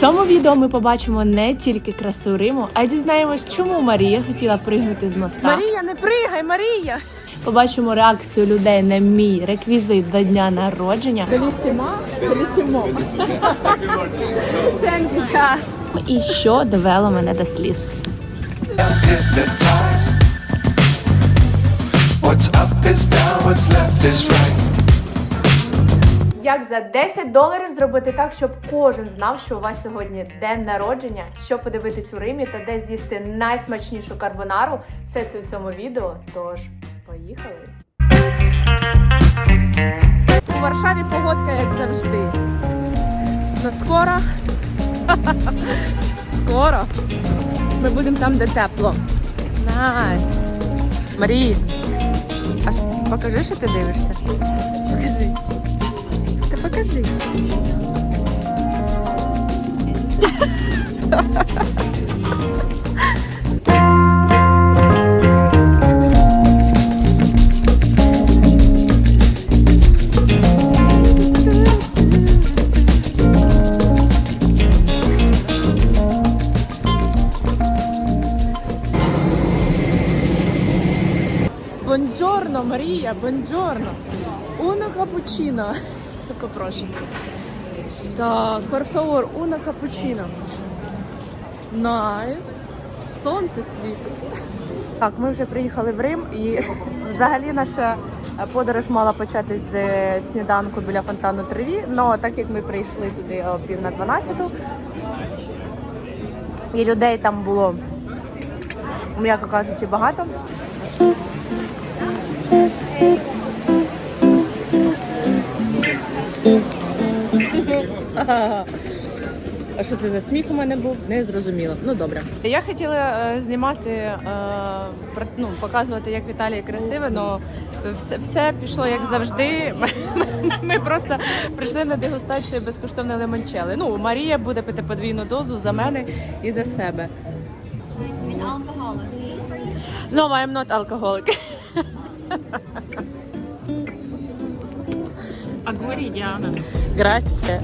цьому відео ми побачимо не тільки красу Риму, а й дізнаємось, чому Марія хотіла пригнути з моста. Марія, не пригай, Марія! Побачимо реакцію людей на мій реквізит до дня народження. Белісіма, белісімо. Сенкіча. І що довело мене до сліз. What's up is down, what's left is right. Як за 10 доларів зробити так, щоб кожен знав, що у вас сьогодні день народження, що подивитись у Римі та де з'їсти найсмачнішу карбонару, все це в цьому відео. Тож, поїхали! У Варшаві погодка, як завжди. Но скоро. скоро. Ми будемо там, де тепло. Найс. Марій. Аж покажи, що ти дивишся. Покажи. Покажи. Бонджорно, Марія, бонджорно. Уно капучино. Попрошу. Так, por favor, уно капучино. Найс. Сонце світить. Так, ми вже приїхали в Рим і взагалі наша подорож мала початись з е, сніданку біля фонтану Треві. але так як ми прийшли туди о пів на 12 і людей там було, м'яко кажучи, багато. А що це за сміх у мене був? Не зрозуміло. Ну добре. Я хотіла е, знімати, е, про- ну, показувати, як в Італії красиво, але все, все пішло як завжди. Ми просто прийшли на дегустацію безкоштовної лимончели. Ну, Марія буде пити подвійну дозу за мене і за себе. No, I am not alcoholic. Grazie.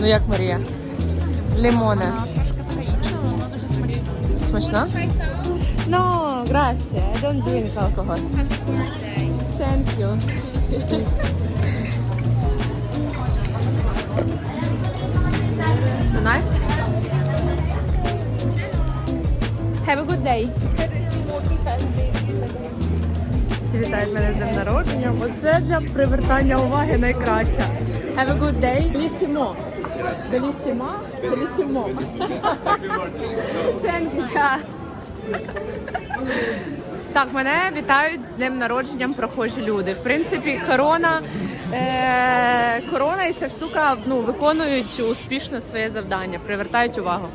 Ну як Марія? Лимоне. Смачно? No, grazie. I don't drink alcohol. Thank you. nice? Have a good day. Всі вітають мене з днем народження. Оце для привертання уваги найкраще. Have a good day. Bellissimo. Bellissimo. Thank you. Так, мене вітають з днем народженням прохожі люди. В принципі, корона, е, корона і ця штука ну, виконують успішно своє завдання, привертають увагу.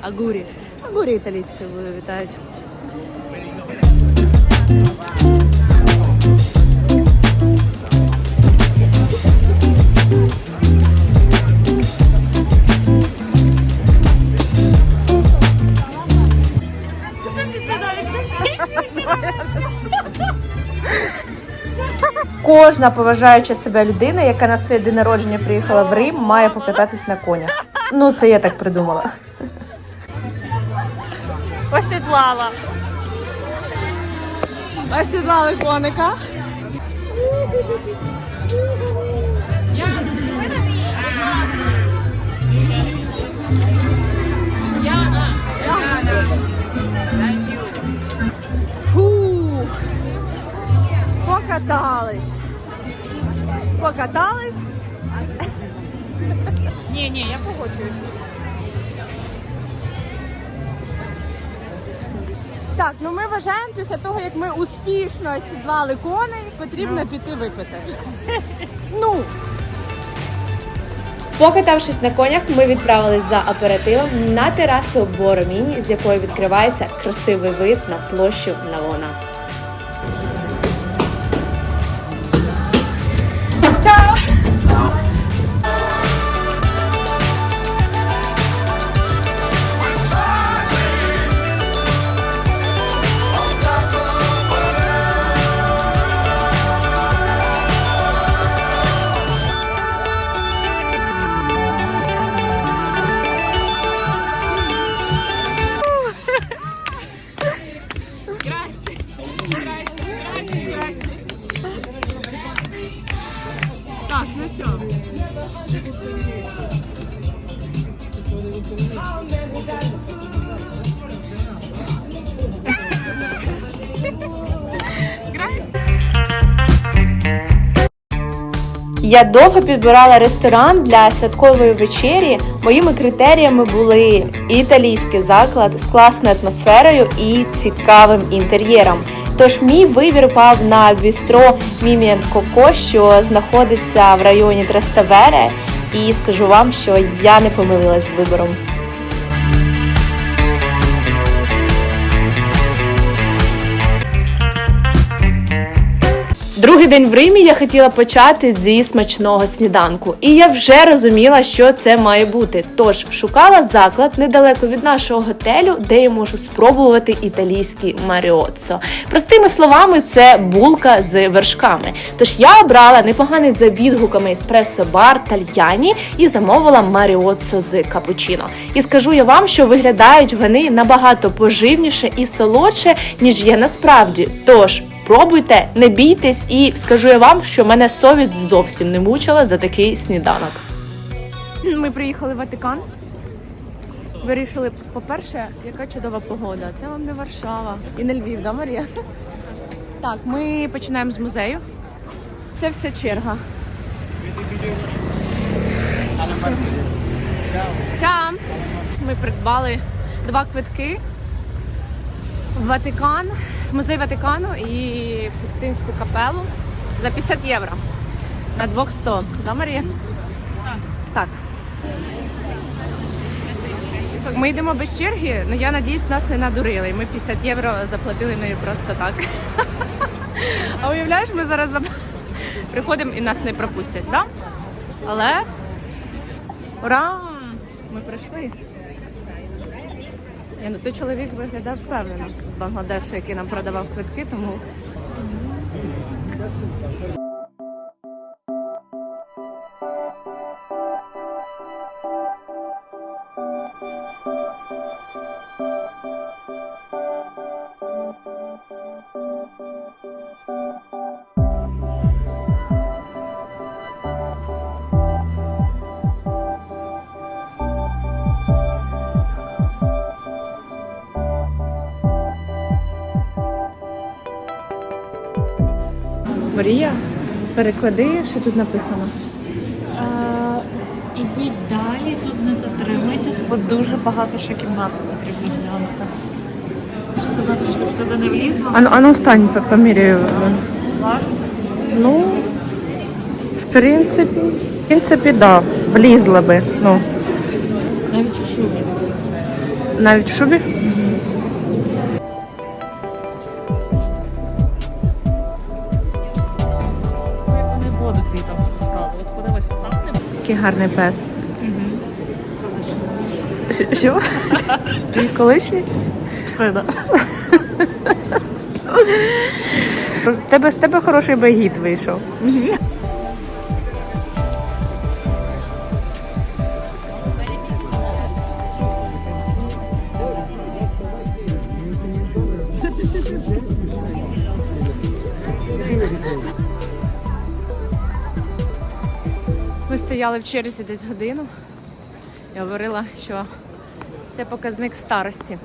Агурі. Агурі італійською вітають. Кожна поважаюча себе людина, яка на своє день народження приїхала в Рим, має покататись на конях. Ну, це я так придумала. Осідлала. Осідлали коника. Фух. Покатались. Покатались. Ні, ні, я погоджуюсь. Так, ну ми вважаємо, після того, як ми успішно осідлали коней, потрібно піти випити. Ну, Покатавшись на конях, ми відправились за аперитивом на терасу Бороміні, з якої відкривається красивий вид на площу Навона. Я довго підбирала ресторан для святкової вечері. Моїми критеріями були італійський заклад з класною атмосферою і цікавим інтер'єром. Тож мій вибір пав на бістро Міміан Коко, що знаходиться в районі Траставере. І скажу вам, що я не помилилась з вибором. Другий день в Римі я хотіла почати зі смачного сніданку, і я вже розуміла, що це має бути. Тож шукала заклад недалеко від нашого готелю, де я можу спробувати італійський маріоццо. Простими словами, це булка з вершками. Тож я обрала непоганий за відгуками еспресо бар тальяні і замовила маріоццо з капучино. І скажу я вам, що виглядають вони набагато поживніше і солодше, ніж є насправді. Тож. Пробуйте, не бійтесь, і скажу я вам, що мене совість зовсім не мучила за такий сніданок. Ми приїхали в Ватикан. Вирішили, по-перше, яка чудова погода. Це вам не Варшава і не Львів, да, Марія? Так, ми починаємо з музею. Це вся черга. Чам! Ми придбали два квитки Ватикан, музей Ватикану і в Сикстинську капелу за 50 євро. На двох 100. Да, Марія? Так. Ми йдемо без черги, але я надіюсь, нас не надурили. Ми 50 євро заплатили нею просто так. А уявляєш, ми зараз приходимо і нас не пропустять, так? Але ура! Ми прийшли. Ні, ну той чоловік виглядав впевнено з Бангладешу, який нам продавав квитки, тому Марія, переклади, що тут написано. Е, Ідіть далі, тут не затримуйтесь, бо дуже багато ще кімнат потрібно глянути. Хочу сказати, щоб сюди не влізло. Ану, ану стань, по- поміряю. Важко. Ну, в принципі, в принципі, да, влізла би. Ну, Навіть в шубі. навіть в шубі. Який гарний пес. Щ- Що? Твій колишній? Про- Тебе, з тебе хороший бегіт вийшов. Стояли в черзі десь годину. Я говорила, що це показник старості.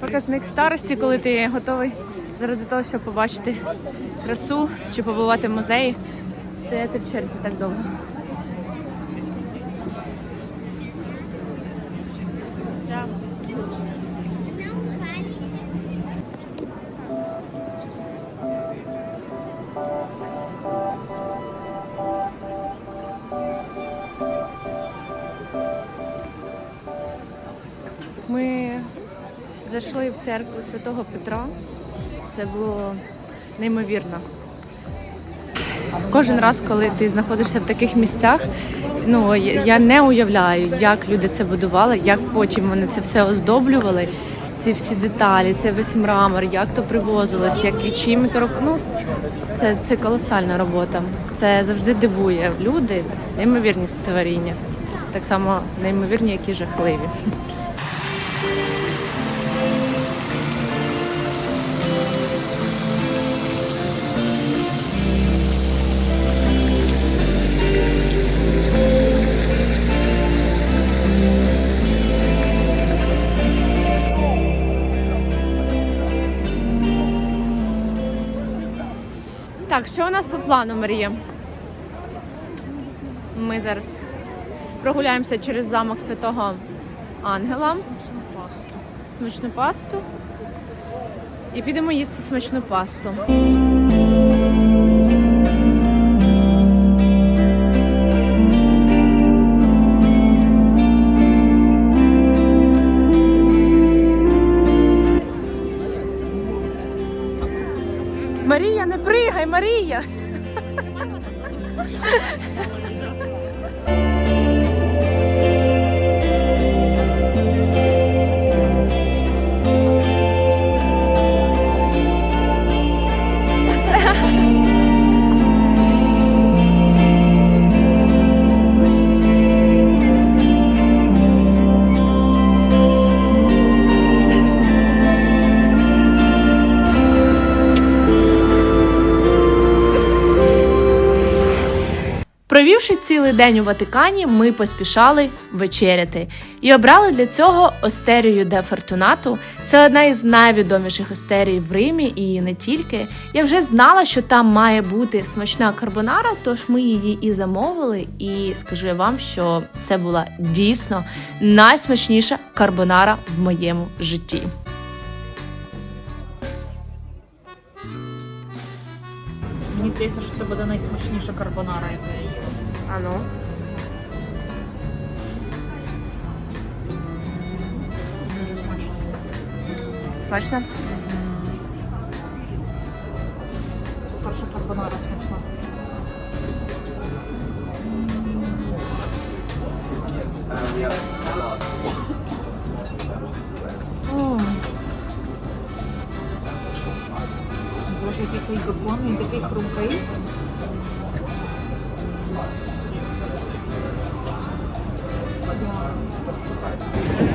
Показник старості, коли ти готовий заради того, щоб побачити красу чи побувати в музеї, стояти в черзі так довго. Церкву Святого Петра. Це було неймовірно. Кожен раз, коли ти знаходишся в таких місцях, ну я не уявляю, як люди це будували, як потім вони це все оздоблювали. Ці всі деталі, це весь мрамор, як то привозилось, як і чим то ну, це, це колосальна робота. Це завжди дивує. Люди неймовірні створіння. Так само неймовірні, як і жахливі. Так, що у нас по плану, Марія? Ми зараз прогуляємося через замок Святого Ангела, Смачну пасту. смачну пасту. І підемо їсти смачну пасту. Пригай, цілий день у Ватикані, ми поспішали вечеряти і обрали для цього остерію де Фортунату. Це одна із найвідоміших остерій в Римі і не тільки. Я вже знала, що там має бути смачна карбонара, тож ми її і замовили. І скажу вам, що це була дійсно найсмачніша карбонара в моєму житті. Мені здається, що це буде найсмачніша карбонара, яку я їла. Ану. Дуже смачно. Смачно? Перша карбонара смачна. М. Боже, який цей бекон, він такий хрумкий.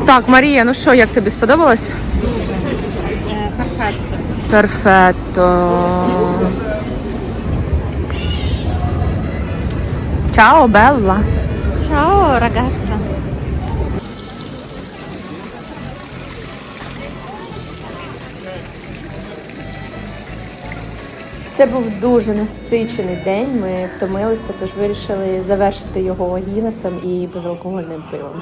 Так, Марія, ну що, як тобі сподобалось? Перфекто. Перфетто. Чао, Белла. Чао, рагazza. Це був дуже насичений день. Ми втомилися, тож вирішили завершити його гінесом і безалкогольним пивом.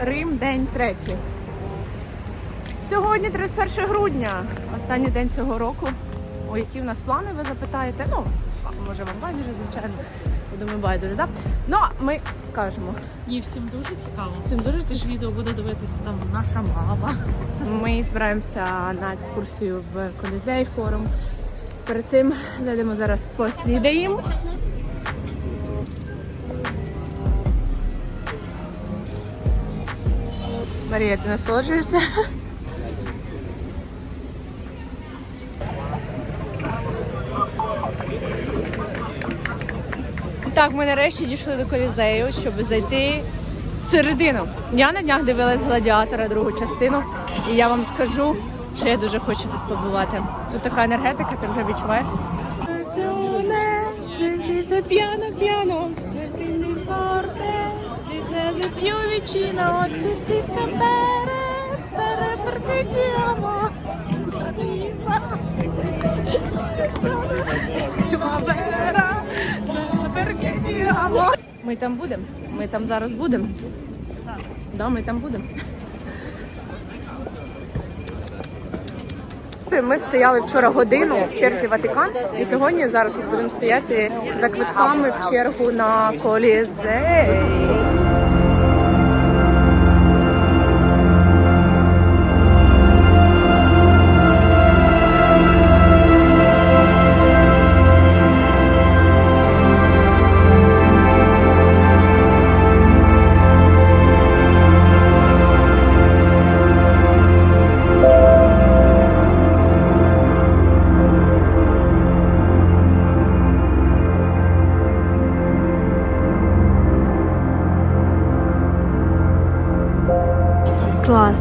Рим, день третій. Сьогодні 31 грудня, останній день цього року. О, які в нас плани, ви запитаєте? Ну, може вам байдуже, звичайно. Я думаю, байдуже, так? Ну, ми скажемо. І всім дуже цікаво. Всім дуже Це ж відео буде дивитися там наша мама. Ми збираємося на екскурсію в Колізей форум. Перед цим зайдемо зараз поснідаємо. Марія, ти насолоджуєшся? Так, ми нарешті дійшли до колізею, щоб зайти всередину. Я на днях дивилась гладіатора другу частину, і я вам скажу, що я дуже хочу тут побувати. Тут така енергетика, ти вже відчуваєш. Piano piano, forte, Ми там будемо. Ми там зараз будемо. Да, ми там будемо. Ми стояли вчора годину в черзі Ватикан, і сьогодні зараз будемо стояти за квитками в чергу на колізей.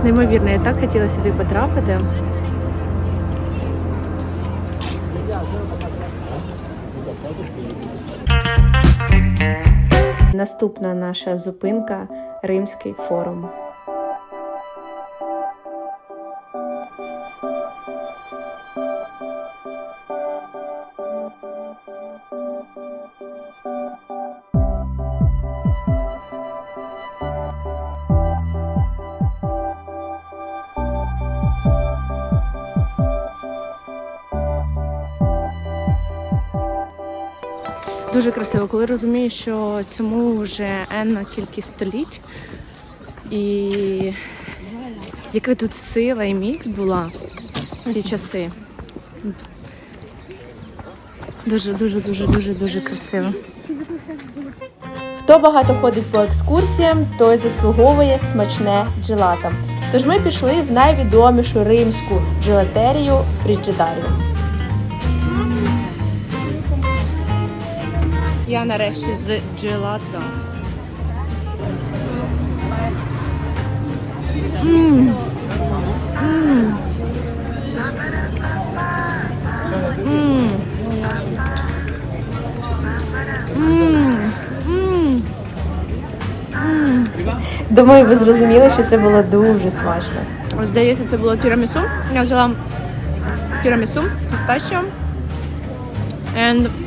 Неймовірно, я так хотіла сюди потрапити. Наступна наша зупинка Римський форум. Дуже красиво, коли розумієш, що цьому вже енна кількість століть. І яка тут сила і міць була в ті часи. Дуже, дуже, дуже, дуже, дуже красиво. Хто багато ходить по екскурсіям, той заслуговує смачне джелато. Тож ми пішли в найвідомішу римську джелатерію Фріджидарію. Я нарешті з джелато. Мм. Мм. Мм. Мм. Мм. Думаю, ви зрозуміли, що це було дуже смачно. Здається, це було тірамісу. Я взяла тірамісу пістачіо and з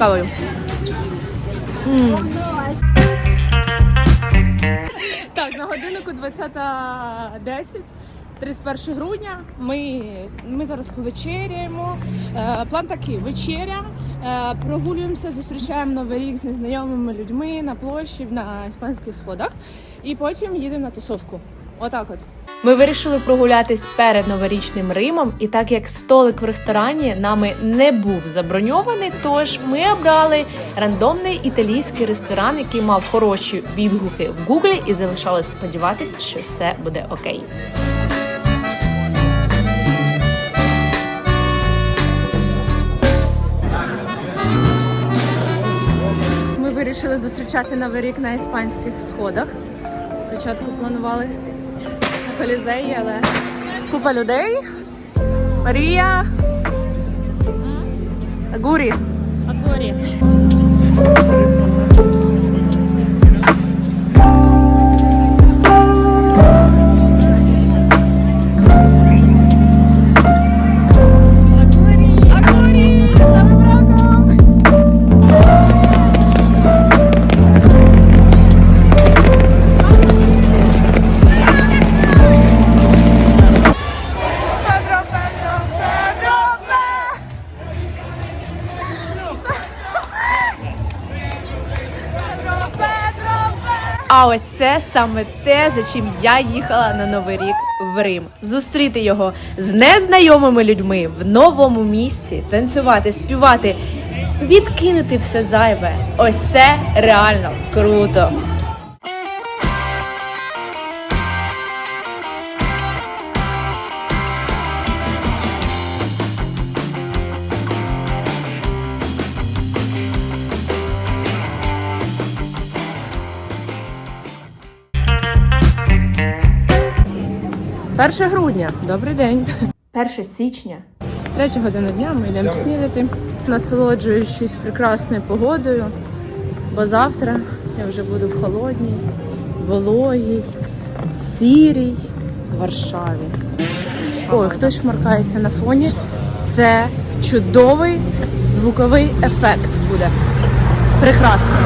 кавою. Так, на годиннику 20.10. 31 грудня. Ми, ми зараз повечеряємо. Е, план такий: вечеря. Е, прогулюємося, зустрічаємо новий рік з незнайомими людьми на площі на іспанських сходах. І потім їдемо на тусовку. Отак от. Ми вирішили прогулятись перед новорічним Римом, і так як столик в ресторані нами не був заброньований, тож ми обрали рандомний італійський ресторан, який мав хороші відгуки в Гуглі, і залишалось сподіватися, що все буде окей. Ми вирішили зустрічати новий рік на іспанських сходах. Спочатку планували на колізеї, але купа людей. Марія. Агурі. Агурі! Саме те, за чим я їхала на новий рік в Рим. Зустріти його з незнайомими людьми в новому місці, танцювати, співати, відкинути все зайве. Ось це реально круто. Перше грудня. Добрий день. 1 січня. Третя година дня ми йдемо снідати, насолоджуючись прекрасною погодою. Бо завтра я вже буду в холодній, вологій, сірій Варшаві. Ой, хтось шмаркається на фоні. Це чудовий звуковий ефект буде. Прекрасно.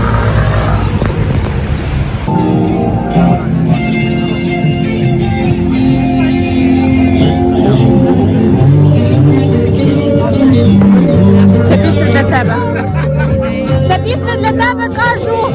Пісня для тебе. Це пісня для тебе, кажу.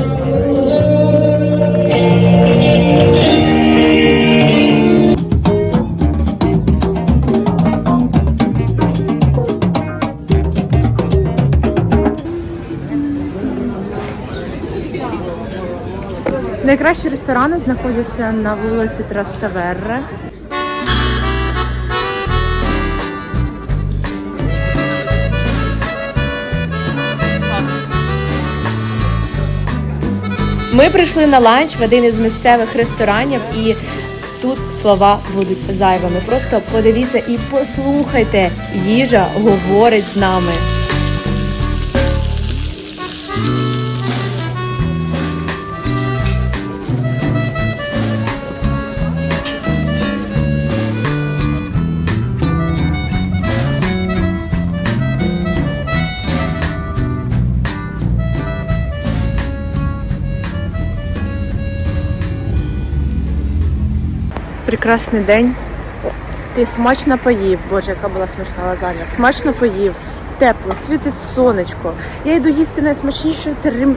Найкращі ресторани знаходяться на вулиці Траставерре. Ми прийшли на ланч в один із місцевих ресторанів, і Тут слова будуть зайвими. Просто подивіться і послухайте. Їжа говорить з нами. Прекрасний день. Ти смачно поїв. Боже, яка була смачна лазанья. Смачно поїв. Тепло, світить сонечко. Я йду їсти найсмачніше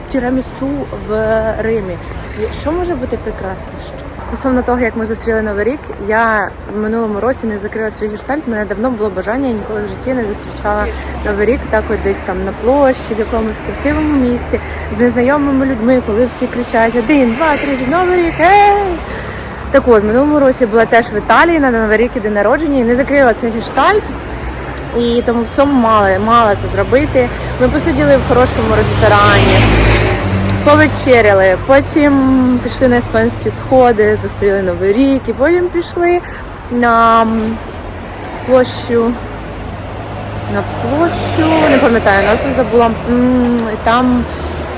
тірамісу в Римі. І Що може бути прекрасніше? Стосовно того, як ми зустріли Новий рік, я в минулому році не закрила свій гештальт. Мене давно було бажання, я ніколи в житті не зустрічала Новий рік так от десь там на площі, в якомусь красивому місці, з незнайомими людьми, коли всі кричать один, два, три, Новий рік, ей! Так от, минулому році була теж в Італії на Новий рік і день народження і не закрила цей гештальт. І тому в цьому мала, мала це зробити. Ми посиділи в хорошому ресторані, повечеряли, потім пішли на іспанські сходи, зустріли Новий рік, і потім пішли на площу. На площу, не пам'ятаю, назву забула. Там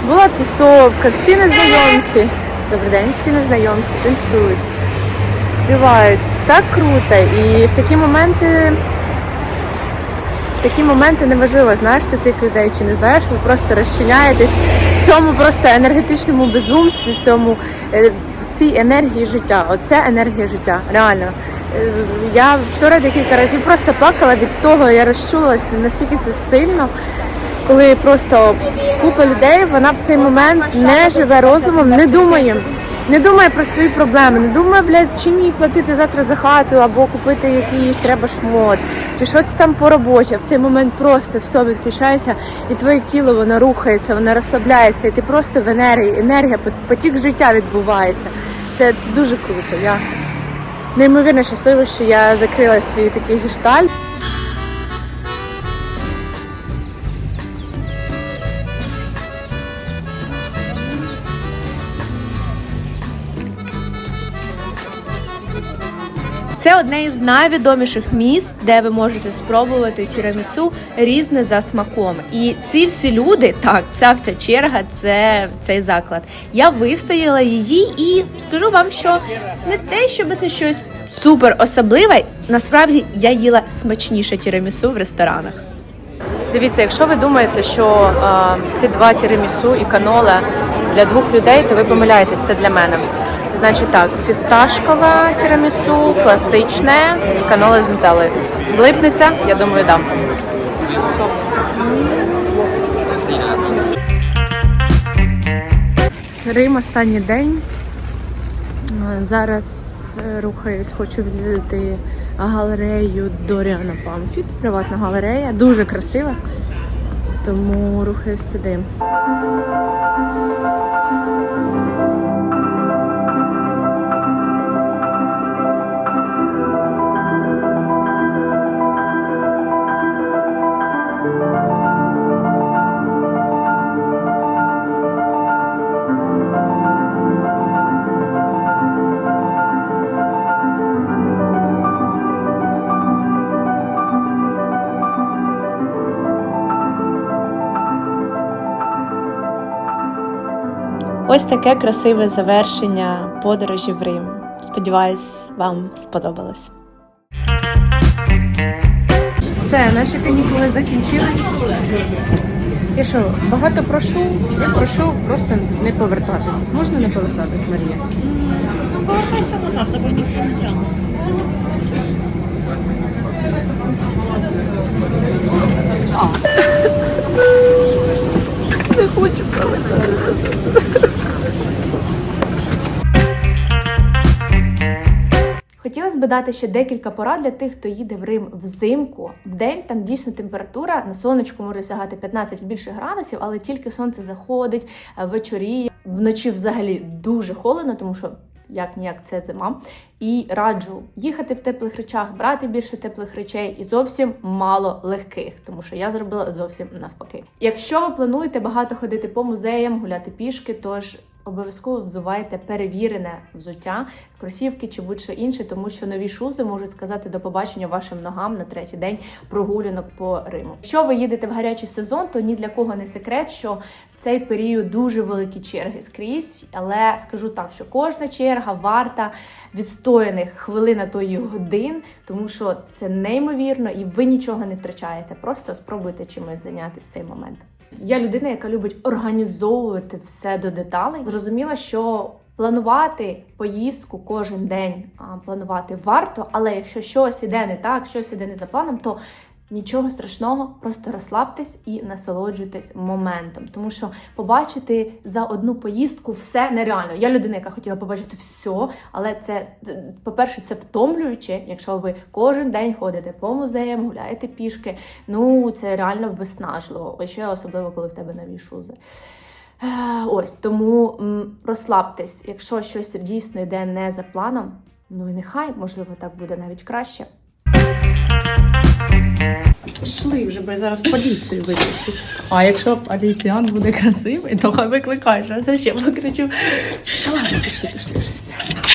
була тусовка, всі незнайомці. Добрий день, всі незнайомці, танцюють, співають. Так круто. І в такі моменти, в такі моменти неважливо, знаєш ти цих людей чи не знаєш, ви просто розчиняєтесь в цьому просто енергетичному безумстві, в цьому е, в цій енергії життя. Оце енергія життя. Реально. Е, Я вчора декілька разів просто плакала від того, я розчулилась, наскільки це сильно коли просто купа людей, вона в цей момент не живе розумом, не думає. Не думає про свої проблеми, не думає, блядь, чим їй платити завтра за хату або купити якийсь треба шмот, чи що це там по роботі. В цей момент просто все відключається, і твоє тіло воно рухається, воно розслабляється, і ти просто в енергії, енергія, потік життя відбувається. Це, це дуже круто. Я неймовірно щаслива, що я закрила свій такий гештальт. Одне із найвідоміших міст, де ви можете спробувати тірамісу різне за смаком. І ці всі люди, так, ця вся черга, це цей заклад. Я вистояла її і скажу вам, що не те, щоб це щось супер особливе. Насправді я їла смачніше тірамісу в ресторанах. Дивіться, якщо ви думаєте, що е, ці два тірамісу і канола для двох людей, то ви помиляєтесь, це для мене. Значить так, фісташкове тірамісу, класичне і канола з нутеллою. Злипнеться, я думаю, дам. Рим останній день. Е, Зараз е, рухаюсь, хочу відвідати галерею Доріана Памфіт, приватна галерея, дуже красива. Тому рухаюсь туди. Ось таке красиве завершення подорожі в Рим. Сподіваюсь, вам сподобалось. Все, наші канікули закінчились. Я що, багато прошу? Я прошу просто не повертатись. Можна не повертатись, Марія? Ну, повертайся назад, тебе ніхто не тягне. Не хочу пролетати. Хотілося б дати ще декілька порад для тих, хто їде в Рим взимку. В день там дійсно температура на сонечку може сягати 15 і більше градусів, але тільки сонце заходить, е, вечоріє. Вночі взагалі дуже холодно, тому що як ніяк це зима. І раджу їхати в теплих речах, брати більше теплих речей і зовсім мало легких, тому що я зробила зовсім навпаки. Якщо ви плануєте багато ходити по музеям, гуляти пішки, тож Обов'язково взувайте перевірене взуття, кросівки чи будь-що інше, тому що нові шузи можуть сказати до побачення вашим ногам на третій день прогулянок по Риму. Якщо ви їдете в гарячий сезон, то ні для кого не секрет, що цей період дуже великі черги скрізь. Але скажу так, що кожна черга варта відстояних хвилин а то й годин, тому що це неймовірно, і ви нічого не втрачаєте. Просто спробуйте чимось зайнятися цей момент. Я людина, яка любить організовувати все до деталей. Зрозуміла, що планувати поїздку кожен день планувати варто, але якщо щось іде не так, щось іде не за планом, то Нічого страшного, просто розслабтесь і насолоджуйтесь моментом, тому що побачити за одну поїздку все нереально. Я людина, яка хотіла побачити все, але це, по-перше, це втомлююче, якщо ви кожен день ходите по музеям, гуляєте пішки. Ну це реально виснажливо. Ще особливо, коли в тебе нові шузи. Е, Ось тому розслабтесь, якщо щось дійсно йде не за планом. Ну і нехай, можливо, так буде навіть краще. Пішли вже, бо зараз поліцію викличуть. А якщо поліціян буде красивий, то хай викликаєш, а це ще покричу. Ладно, пішли, пішли.